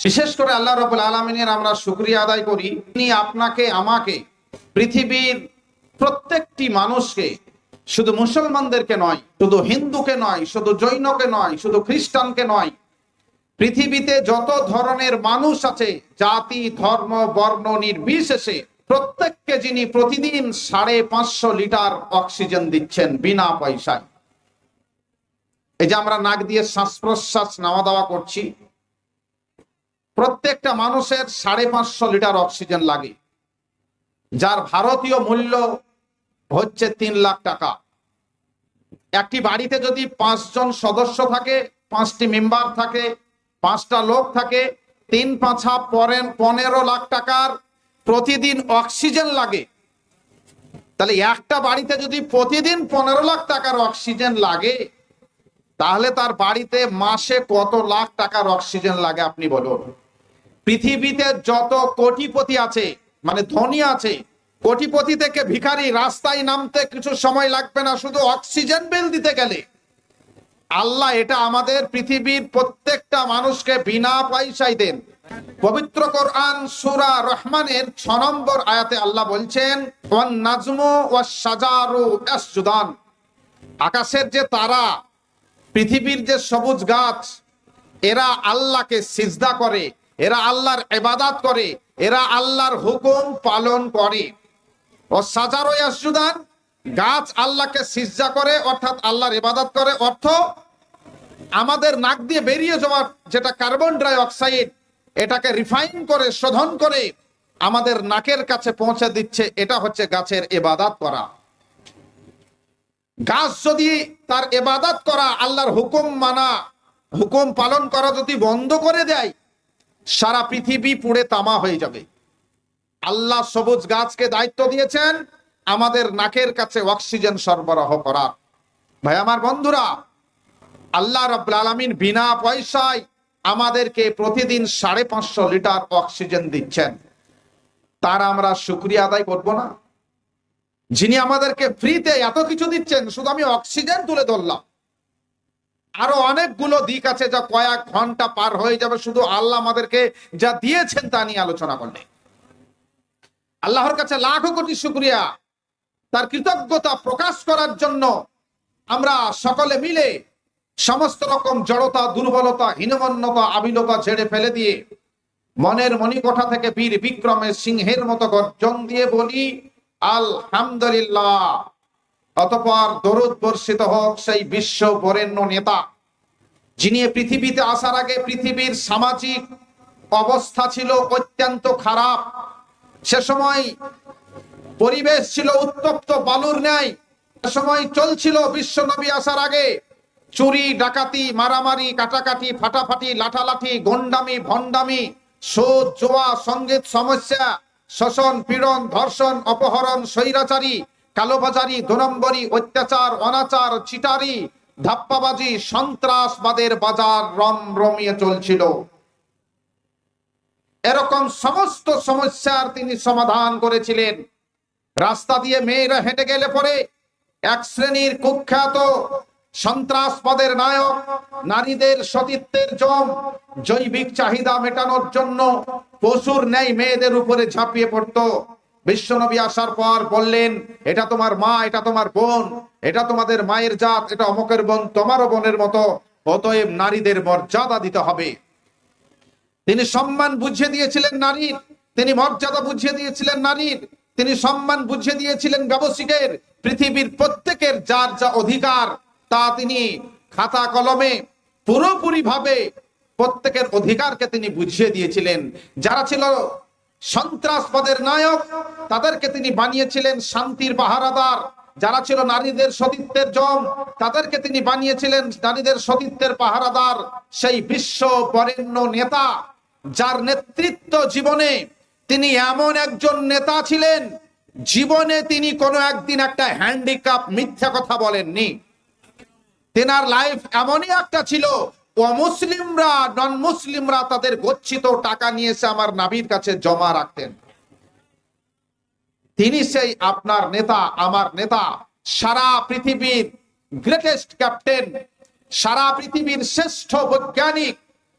বিশেষ করে আল্লাহ রবুল আলমিনের আমরা শুক্রিয়া আদায় করি। তিনি আপনাকে, আমাকে, পৃথিবীর প্রত্যেকটি মানুষকে শুধু মুসলমানদেরকে নয়, শুধু হিন্দুকে নয়, শুধু জৈনকে নয়, শুধু খ্রিস্টানকে নয়, পৃথিবীতে যত ধরনের মানুষ আছে, জাতি, ধর্ম, বর্ণ নির্বিশেষে প্রত্যেককে যিনি প্রতিদিন সাড়ে পাঁচশো লিটার অক্সিজেন দিচ্ছেন বিনা পয়সায়। এই যে আমরা নাক দিয়ে শ্বাস প্রশ্বাস নেওয়া দাওয়া করছি প্রত্যেকটা মানুষের সাড়ে পাঁচশো লিটার অক্সিজেন লাগে। যার ভারতীয় মূল্য হচ্ছে তিন লাখ টাকা। একটি বাড়িতে যদি পাঁচজন সদস্য থাকে, পাঁচটি মেম্বার থাকে, পাঁচটা লোক থাকে, তিন পাঁচা পরেন পনেরো লাখ টাকার প্রতিদিন অক্সিজেন লাগে। তাহলে একটা বাড়িতে যদি প্রতিদিন পনেরো লাখ টাকার অক্সিজেন লাগে, তাহলে তার বাড়িতে মাসে কত লাখ টাকার অক্সিজেন লাগে আপনি বলুন? পৃথিবীতে যত কোটিপতি আছে মানে ধনী আছে, কোটিপতি থেকে ভিখারি রাস্তায় নামতে কিছু সময় লাগবে না, শুধু অক্সিজেন বিল দিতে গেলে। আল্লাহ এটা আমাদের পৃথিবীর প্রত্যেকটা মানুষকে বিনা পয়সায় দেন। পবিত্র কোরআন সুরা রহমানের ছ নম্বর আয়াতে আল্লাহ বলছেন নাজমু ওয়া আকাশের যে তারা, পৃথিবীর যে সবুজ গাছ, এরা আল্লাহকে সিজদা করে। এরা আল্লাহর এবাদাত করে, এরা আল্লাহর হুকুম পালন করে। ও সাজারো ইয়াসজুদান, গাছ আল্লাহকে সিজদা করে, অর্থাৎ আল্লাহর ইবাদত করে। অর্থ, আমাদের নাক দিয়ে বেরিয়ে যাওয়ার যেটা কার্বন ডাই অক্সাইড, এটাকে রিফাইন করে, শোধন করে, আমাদের নাকের কাছে পৌঁছে দিচ্ছে, এটা হচ্ছে গাছের এবাদাত করা। গাছ যদি তার এবাদাত করা, আল্লাহর হুকুম মানা, হুকুম পালন করা যদি বন্ধ করে দেয় সারা পৃথিবী পুড়ে তামা হয়ে যাবে। আল্লাহ সবুজ গাছকে দায়িত্ব দিয়েছেন, আমাদের নাকের কাছে অক্সিজেন সরবরাহ করার। ভাই, আমার বন্ধুরা, আল্লাহ রব্বুল আলমিন বিনা পয়সায় আমাদেরকে প্রতিদিন সাড়ে পাঁচশো লিটার অক্সিজেন দিচ্ছেন। তার আমরা শুক্রিয়া আদায় করব না। যিনি আমাদেরকে ফ্রিতে এত কিছু দিচ্ছেন, শুধু আমি অক্সিজেন তুলে ধরলাম। আরও অনেকগুলো দিক আছে যা কয়েক ঘণ্টা পার হয়ে যাবে। শুধু আল্লাহ আমাদেরকে যা দিয়েছেন তা নিয়ে আলোচনা করলে আল্লাহর কাছে লাখো কোটি শুক্রিয়া। তার কৃতজ্ঞতা প্রকাশ করার জন্য আমরা সকলে মিলে সমস্ত রকম জড়তা, দুর্বলতা, হীনমন্যতা, আবিলতা ছেড়ে ফেলে দিয়ে মনের মণিকোঠা থেকে বীর বিক্রমের সিংহের মতো গর্জন দিয়ে বলি, আলহামদুলিল্লাহ। অতপর দরুদ বর্ষিত হোক সেই বিশ্ব বরেণ্য নেতা, যিনি পৃথিবীতে আসার আগে পৃথিবীর সামাজিক অবস্থা ছিল অত্যন্ত খারাপ। সে সময় পরিবেশ ছিল উত্তপ্ত, বালুর ন্যায়। সে সময় চলছিল বিশ্বনবী আসার আগে। চুরি, ডাকাতি, মারামারি, কাটাকাটি, ফাটাফাটি, লাঠালাঠি গন্ডামি ভণ্ডামি সোদ জোয়া, সংগীত, সমস্যা, শোষণ, পীড়ন, ধর্ষণ, অপহরণ, স্বৈরাচারী কালোবাজারি দু নম্বরী অত্যাচার, অনাচার, চিটারি, ধাপ্পাবাজি, সন্ত্রাসবাদের বাজার রম রমিয়ে চলছিল। এরকম সমস্ত সমস্যার তিনি সমাধান করেছিলেন। রাস্তা দিয়ে মেয়েরা হেঁটে গেলে পরে এক শ্রেণির কুখ্যাত সন্ত্রাসবাদের নায়ক, নারীদের সতীত্বের জম, জৈবিক চাহিদা মেটানোর জন্য পশুর ন্যায় মেয়েদের উপরে ঝাঁপিয়ে পড়তো। বিশ্বনবী আসার পর বললেন, এটা তোমার মা, এটা তোমার বোন, এটা তোমাদের মায়ের জাত, এটা অমকের বোন, তোমারও বোনের মতো। অতএব নারীদের মর্যাদা দিতে হবে। তিনি সম্মান বুঝিয়ে দিয়েছিলেন নারীর তিনি মর্যাদা বুঝিয়ে দিয়েছিলেন নারীর তিনি সম্মান বুঝিয়ে দিয়েছিলেন ব্যবসায়িকের পৃথিবীর প্রত্যেকের যার যা অধিকার, তা তিনি খাতা কলমে পুরোপুরি ভাবে প্রত্যেকের অধিকারকে তিনি বুঝিয়ে দিয়েছিলেন। যারা ছিল সন্ত্রাসবাদের নায়ক, তাদেরকে তিনি বানিয়েছিলেন শান্তির পাহারাদার। যারা ছিল নারীদের সতীত্বের জম, তাদেরকে তিনি বানিয়েছিলেন নারীদের সতীত্বের পাহারাদার, সেই বিশ্ব বরেণ্য নেতা। যার নেতৃত্ব জীবনে তিনি এমন একজন নেতা ছিলেন, জীবনে তিনি কোনো একদিন একটা হ্যান্ডিক্যাপ মিথ্যা কথা বলেননি। তেনার লাইফ এমনই একটা ছিল অমুসলিমরা নন মুসলিমরা তাদের গচ্ছিত টাকা নিয়ে এসে আমার নাবির কাছে জমা রাখতেন। তিনি সেই আপনার নেতা, আমার নেতা, সারা পৃথিবীর গ্রেটেস্ট ক্যাপ্টেন সারা পৃথিবীর শ্রেষ্ঠ বৈজ্ঞানিক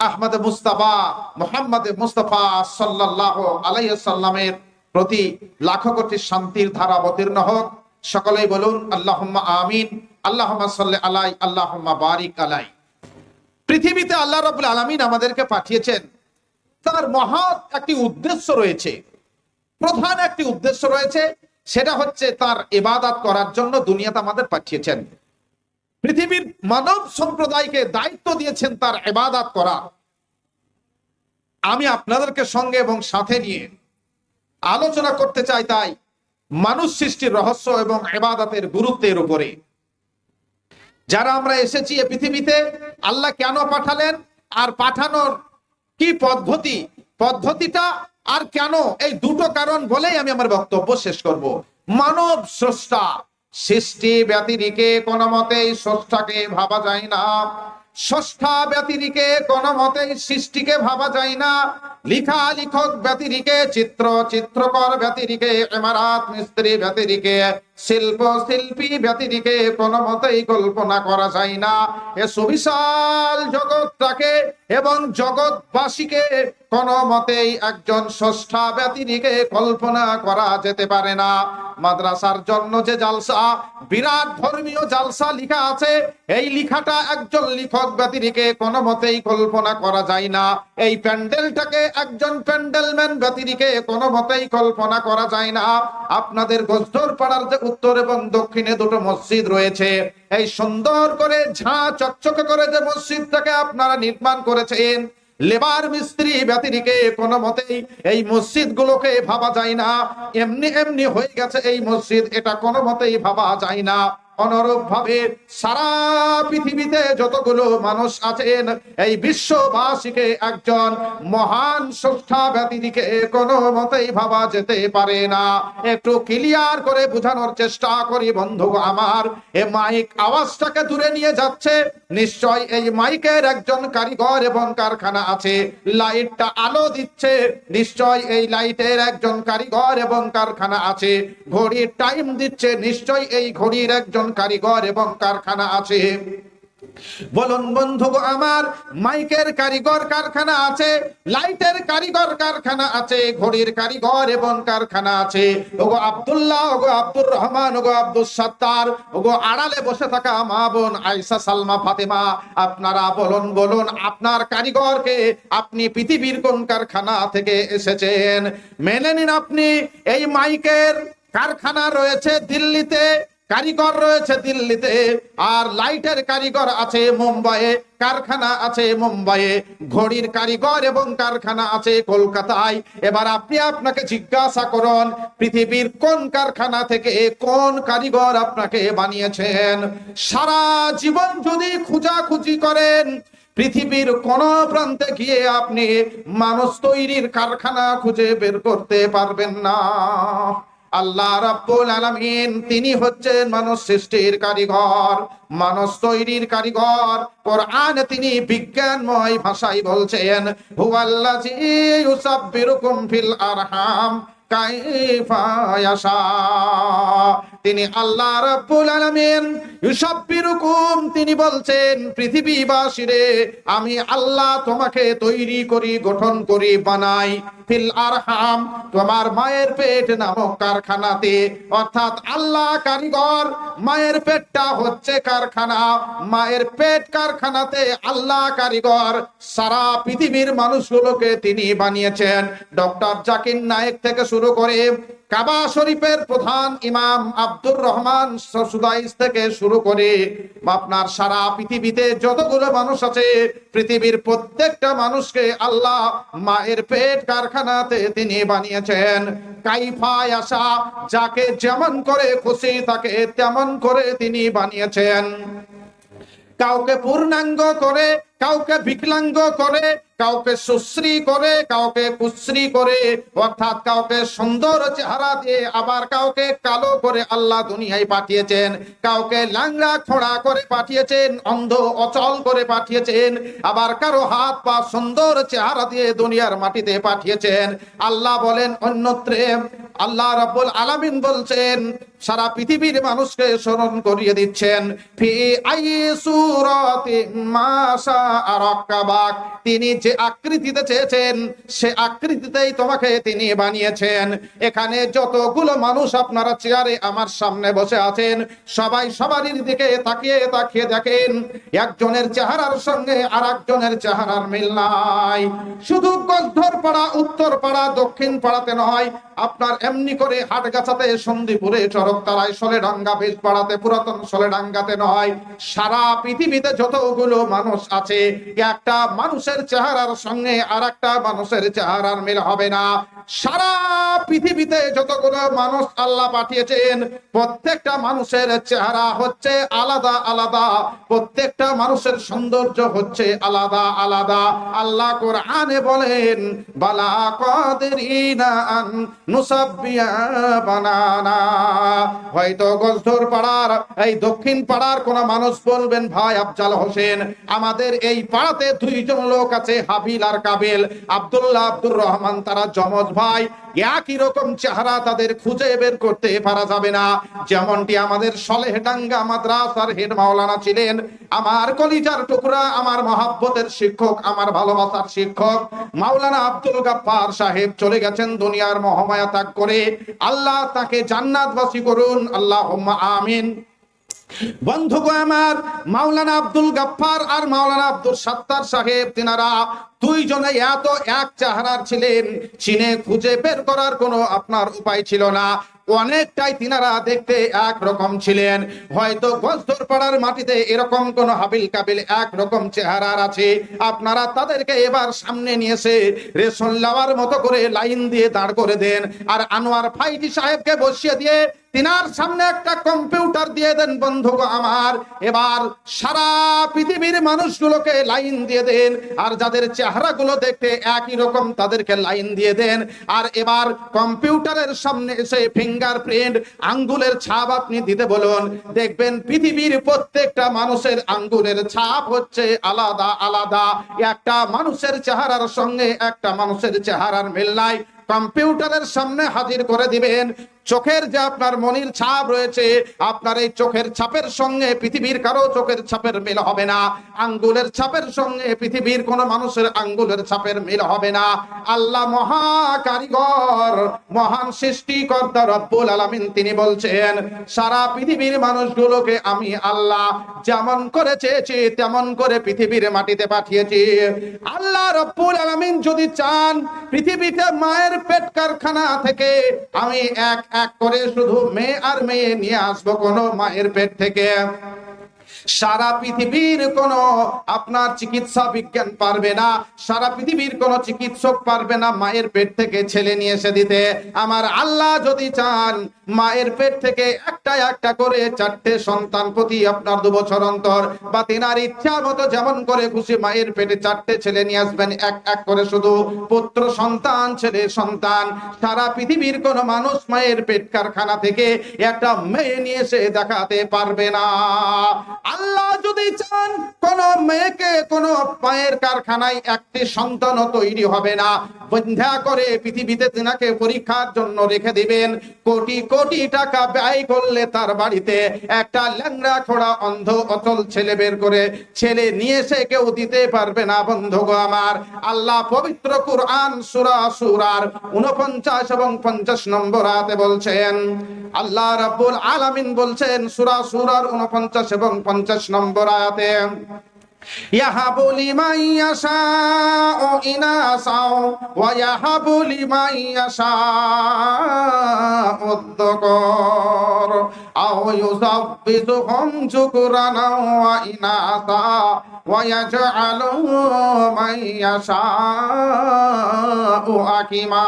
আহমদ মুস্তাফা, মোহাম্মদ মুস্তাফা সাল্লাহ আলাইসাল্লামের প্রতি লাখো কোটি শান্তির ধারা অবতীর্ণ হোক। সকলেই বলুন আল্লাহ আমিন আল্লাহ সাল্লি আলাই আল্লাহ বারিক আলাই। পৃথিবীতে আল্লাহ রবুল আলমিন আমাদেরকে পাঠিয়েছেন। তার মহৎ একটি উদ্দেশ্য রয়েছে। প্রধান একটি উদ্দেশ্য রয়েছে, সেটা হচ্ছে তার ইবাদত করার জন্য দুনিয়াতে আমাদের পাঠিয়েছেন। পৃথিবীর মানব সম্প্রদায়কে দায়িত্ব দিয়েছেন তার ইবাদত করা। আমি আপনাদেরকে সঙ্গে এবং সাথে নিয়ে আলোচনা করতে চাই তাই মানুষ সৃষ্টির রহস্য এবং ইবাদতের গুরুত্বের উপরে। যারা আমরা এসেছি এ পৃথিবীতে, আল্লাহ কেন পাঠালেন? আর পাঠানোর কি পদ্ধতি? পদ্ধতিটা আর কেন? এই দুটো কারণ বলেই আমি আমার বক্তব্য শেষ করব। মানব স্রষ্টা, সৃষ্টি ব্যতিরিকে কোনো মতেই স্রষ্টাকে ভাবা যায় না। স্রষ্টা ব্যতিরিকে কোনো মতেই সৃষ্টিকে ভাবা যায় না। লিখা লিখক ব্যতিরিকে চিত্র চিত্রকর ব্যতিরিকে এমারাত মিস্ত্রি ব্যতিরিকে শিল্প শিল্পী ব্যতিরিকে কোনো মতেই কল্পনা করা যায় না। এ সুবিশাল জগৎটাকে এবং জগৎবাসীকে কোনো মতেই একজন স্রষ্টা ব্যতিরিকে কল্পনা করা যেতে পারে না। মাদ্রাসার জন্য যে জালসা, বিরাট ধর্মীয় জালসা লিখা আছে, এই লিখাটা একজন লেখক ব্যতিরিকে কোনো মতেই কল্পনা করা যায় না। এই প্যান্ডেলটাকে একজন প্যান্ডেলম্যান ব্যতিরিকে কোনো মতেই কল্পনা করা যায় না। আপনাদের গোস্তর পাড়ার যে উত্তর এবং দক্ষিণে দুটো মসজিদ রয়েছে। এই সুন্দর করে ঝাঁ চকচকে করে যে মসজিদটাকে আপনারা নির্মাণ করেছেন, লেবার মিস্ত্রি ব্যতিরিকে কোনো মতেই এই মসজিদ গুলোকে ভাবা যায় না। এমনি এমনি হয়ে গেছে এই মসজিদ, এটা কোনো মতেই ভাবা যায় না। অনুরূপ ভাবে সারা পৃথিবীতে যতগুলো মানুষ আছেন, এই বিশ্ববাসীকে একজন মহান স্রষ্টা ব্যতিদিকে কোনো মতেই ভাবা যেতে পারে না। একটু ক্লিয়ার করে বোঝানোর চেষ্টা করি বন্ধু আমার, এ মাইক আওয়াজটাকে দূরে নিয়ে যাচ্ছে। নিশ্চয় এই মাইকের একজন কারিগর এবং কারখানা আছে। লাইটটা আলো দিচ্ছে। নিশ্চয় এই লাইটের একজন কারিগর এবং কারখানা আছে। ঘড়ির টাইম দিচ্ছে। নিশ্চয় এই ঘড়ির একজন কারিগর এবং কারখানা আছে। বলুন বন্ধু আমার মাইকের কারিগর কারখানা আছে, লাইটের কারিগর কারখানা আছে, ঘড়ির কারিগর এবং কারখানা আছে। ওগো আব্দুল্লাহ, ওগো আব্দুর রহমান, ওগো আব্দুল সত্তার, ওগো আড়ালে বসে থাকা মা বোন আয়সা সালমা, ফাতেমা, আপনারা বলুন বলুন, আপনার কারিগরকে আপনি পৃথিবীর কোন কারখানা থেকে এসেছেন? মেনে নিন আপনি, এই মাইকের কারখানা রয়েছে দিল্লিতে। কারিগর রয়েছে দিল্লিতে, আর লাইটের কারিগর আছে মুম্বাইয়ে, কারখানা আছে মুম্বাইয়ে, ঘড়ির কারিগর এবং কারখানা আছে কলকাতায়। এবার আপনি আপনাকে জিজ্ঞাসা করুন, পৃথিবীর কোন কারখানা থেকে কোন কারিগর আপনাকে বানিয়েছেন? সারা জীবন যদি খুঁজাখুঁজি করেন, পৃথিবীর কোন প্রান্তে গিয়ে আপনি মানুষ তৈরির কারখানা খুঁজে বের করতে পারবেন না। আল্লাহ রাব্বুল আলামিন, তিনি হচ্ছেন মানুষ সৃষ্টির কারিগর, মানুষ তৈরির কারিগর। কোরআন তিনি বিজ্ঞানময় ভাষায় বলছেন, হুয়াল্লাযী ইউসাব্বিরুকুম ফিল আরহাম। তিনি আল্লাহ রাব্বুল আলামিন ইউসাব্বিরুকুম তিনি বলছেন পৃথিবীবাসীরে আমি আল্লাহ তোমাকে তৈরি করি, গঠন করি, বানাই। ফিল আরহাম, তোমার মায়ের পেট নামক কারখানাতে। অর্থাৎ আল্লাহ কারিগর, মায়ের পেটটা হচ্ছে কারখানা। মায়ের পেট কারখানাতে আল্লাহ কারিগর, সারা পৃথিবীর মানুষগুলোকে তিনি বানিয়েছেন। ডক্টর জাকির নায়েক থেকে শুরু করে কাবা শরীফের প্রধান ইমাম আব্দুর রহমান থেকে শুরু করে আপনার সারা পৃথিবীতে যতগুলো মানুষ আছে, পৃথিবীর প্রত্যেকটা মানুষকে আল্লাহ মায়ের পেট কারখানাতে তিনি বানিয়েছেন। কাইফায় আসা, যাকে যেমন করে খুশি, তাকে তেমন করে তিনি বানিয়েছেন। কাউকে পূর্ণাঙ্গ করে কাউকে বিকলাঙ্গ করে, কাউকে সুশ্রী করে, কাউকে কুশ্রী করে, অর্থাৎ কাউকে সুন্দর চেহারা দিয়ে আবার কাউকে কালো করে আল্লাহ দুনিয়ায় পাঠিয়েছেন, কাউকে লাংড়া খোড়া করে পাঠিয়েছেন, অন্ধ অচল করে পাঠিয়েছেন, আবার কারও হাত পা সুন্দর চেহারা দিয়ে দুনিয়ার মাটিতে পাঠিয়েছেন। আল্লাহ বলেন, অন্যত্রে আল্লাহ রাব্বুল আলামিন বলছেন, সারা পৃথিবীর মানুষকে স্মরণ করিয়ে দিচ্ছেন, ফি আই সুরাতি মাশা তিনি যে আকৃতিতে চেয়েছেন, সে আকৃতিতেই তোমাকে তিনি বানিয়েছেন। এখানে যতগুলো মানুষ আপনারা চেয়ারে আমার সামনে বসে আছেন, সবাই সবারই দিকে তাকিয়ে তাকিয়ে দেখেন, একজনের চেহারার সঙ্গে আর একজনের চেহারার মিল নাই। শুধু গলধর পাড়া, উত্তর পাড়া, দক্ষিণ পাড়াতে নয়, আপনার এমনি করে হাটগাছাতে, সন্দীপুরে চরকতারায় সলেডাঙ্গা বেশ পাড়াতে পুরাতন সলেডাঙ্গাতে নয়, সারা পৃথিবীতে যতগুলো মানুষ আছে একটা মানুষের চেহারার সঙ্গে আর মানুষের চেহারার মিল হবে না। সারা পৃথিবীতে যতগুলো মানুষ আল্লাহ পাঠিয়েছেন, প্রত্যেকটা মানুষের চেহারা হচ্ছে আলাদা আলাদা, প্রত্যেকটা মানুষের সৌন্দর্য হচ্ছে আলাদা আলাদা। আল্লাহ কোরআনে বলেন, বালা কাদেরিনা হয়তো গজধর পাড়ার, এই দক্ষিণ পাড়ার কোন মানুষ বলবেন, ভাই আফজাল হোসেন, আমাদের এই পাড়াতে দুইজন লোক আছে, হাবিল আর কাবিল। আব্দুল্লাহ আব্দুর রহমান, তারা জমজ ভাই, একই রকম চেহারা তাদের খুঁজে বের করতে পারা যাবে না। যেমনটি আমাদের সলেহডাঙ্গা মাদ্রাসার হেড মাওলানা ছিলেন, আমার কলিজার টুকরা, আমার মহাব্বতের শিক্ষক, আমার ভালোবাসার শিক্ষক, মাওলানা আব্দুল গাফফার সাহেব চলে গেছেন দুনিয়ার মহামায়া ত্যাগ করে। আল্লাহ তাকে জান্নাতবাসী করুন আল্লাহ আমিন। বন্ধুগো আমার, মাওলানা আব্দুল গাফফার আর মাওলানা আব্দুল সাত্তার সাহেব, তিনারা দুইজনে এত এক চেহারার ছিলেন, চিনে খুঁজে বের করার কোনো আপনার উপায় ছিল না। অনেকটাই তিনারা দেখতে এক রকম ছিলেন। হয়তো গজদর পাড়ার মাটিতে এরকম কোন হাবিল কাবিল এক রকম চেহারার আছে। আপনারা তাদেরকে এবার সামনে নিয়ে এসে রেশন লাওয়ার মতো করে লাইন দিয়ে দাঁড় করে দেন। আর আনোয়ার ফাইজি সাহেবকে বসিয়ে দিয়ে তিনার সামনে একটা কম্পিউটার দিয়ে দেন, বন্ধু আমার। এবার সারা পৃথিবীর মানুষগুলোকে লাইন দিয়ে দেন। আর যাদের চেহারাগুলো দেখতে একই রকম তাদেরকে লাইন দিয়ে দেন। আর এবার কম্পিউটারের সামনে এসে ফিঙ্গারপ্রিন্ট আঙ্গুলের ছাপ আপনি দিতে বলুন। দেখবেন পৃথিবীর প্রত্যেকটা মানুষের আঙ্গুলের ছাপ হচ্ছে আলাদা আলাদা। একটা মানুষের চেহারার সঙ্গে একটা মানুষের চেহারার মিল নাই। কম্পিউটারের সামনে হাজির করে দিবেন। চোখের যে আপনার মনির ছাপ রয়েছে, আপনার এই চোখের ছাপের সঙ্গে পৃথিবীর কারও চোখের ছাপের মিল হবে না। আঙ্গুলের ছাপের সঙ্গে পৃথিবীর কোন মানুষের আঙ্গুলের ছাপের মিল হবে না। আল্লাহ মহা কারিগর মহান সৃষ্টিকর্তা রব্বুল আলামিন তিনি বলছেন, সারা পৃথিবীর মানুষগুলোকে আমি আল্লাহ যেমন করে চেয়েছি, তেমন করে পৃথিবীর মাটিতে পাঠিয়েছি। আল্লাহ রব্বুল আলামিন যদি চান, পৃথিবীতে মায়ের পেট কারখানা থেকে আমি এক এক করে শুধু মেয়ে আর মেয়ে নিয়ে আসব কোনো মায়ের পেট থেকে। সারা পৃথিবীর কোন আপনার চিকিৎসা বিজ্ঞান পারবে না, সারা পৃথিবীর কোন চিকিৎসক পারবে না মায়ের পেট থেকে ছেলে নিয়ে এসে দিতে। আমার আল্লাহ যদি চান, মায়ের পেট থেকে একটা একটা করে চারটে সন্তান প্রতি আপনার দু বছর অন্তর, বা তেনার ইচ্ছা মতো যেমন করে খুশি মায়ের পেটে চারটে ছেলে নিয়ে আসবেন, এক এক করে শুধু পুত্র সন্তান, ছেলে সন্তান, সারা পৃথিবীর কোন মানুষ মায়ের পেট কারখানা থেকে একটা মেয়ে নিয়ে এসে দেখাতে পারবে না। আল্লাহ যদি চান মেয়েকে কোন মায়ের কারখানায় একটি সন্তান তৈরি হবে না। বন্ধা করে পৃথিবীতে তিনাকে পরীক্ষার জন্য রেখে দিবেন। কোটি কোটি টাকা ব্যয় করলে তার বাড়িতে একটা ল্যাংড়া খোড়া অন্ধ অচল ছেলে বের করে ছেলে নিয়ে এসে কেউ দিতে পারবে না, বন্ধু গো আমার। আল্লাহ পবিত্র কুরআন সূরা সূরার 49 এবং 50 নম্বর আয়াতে বলছেন, আল্লাহ রাব্বুল আলামিন বলছেন সূরা সূরার 49 এবং 50 নম্বর আয়াতে يهب لمن يشاء إناثا ويهب لمن يشاء الذكور أو يزوجهم ذكرانا وإناثا ويجعل من يشاء حكيما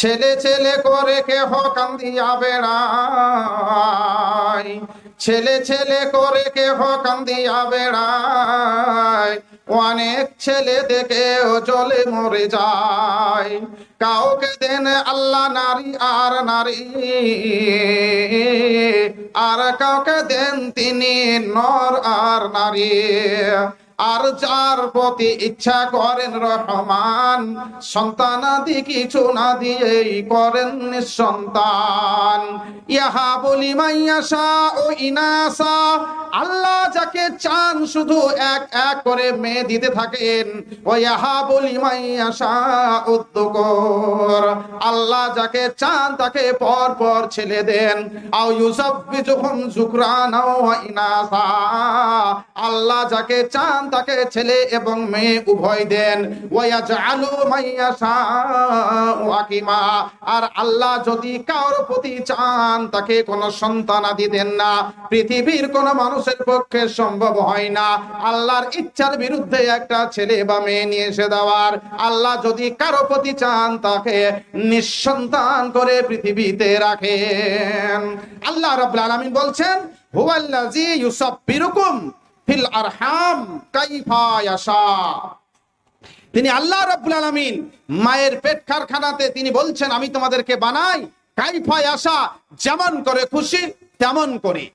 ছেলে ছেলে করে কেহ কান্দিয়া বেড়ায় ছেলে ছেলে করে কেহ কান্দিয়া বেড়ায় অনেক ছেলে দেখে ও জলে মরে যায়। কাউকে দেন আল্লাহ নারী আর নারী। আর কাউকে দেন তিনি নর আর নারী। আর যার প্রতি ইচ্ছা করেন রহমান, সন্তান আদি কিছু না দিয়েই করেন সন্তান ইহা বলি মাইয়াশা ও ইনাসা, আল্লাহ যাকে চান শুধু এক এক করে মেয়ে দিতে থাকেন। আল্লাহ যাকে চান তাকে পর পর ছেলে দেন। আল্লাহ যাকে চান তাকে ছেলে এবং মেয়ে উভয় দেন। আর আল্লাহ যদি কারোর প্রতি চান, তাকে কোনো সন্তানাদি দেন না। পৃথিবীর কোন মানুষের পক্ষে সম্ভব হয় না। আল্লাহর ইচ্ছার বিরুদ্ধে একটা ছেলে বা মেয়ে নিয়ে এসে দেওয়ার। আল্লাহ যদি কারও প্রতি চান, তাকে নিঃসন্তান করে পৃথিবীতে রাখেন। আল্লাহ রাব্বুল আলামিন বলছেন, হুয়াল্লাযী ইউসাব্বিরুকুম ফিল আরহাম কাইফা ইয়াশা। তিনি আল্লাহ রাব্বুল আলামিন মায়ের পেট কারখানাতে তিনি বলছেন, আমি তোমাদেরকে বানাই কাইফায় আসা যেমন করে খুশি, তেমন করে।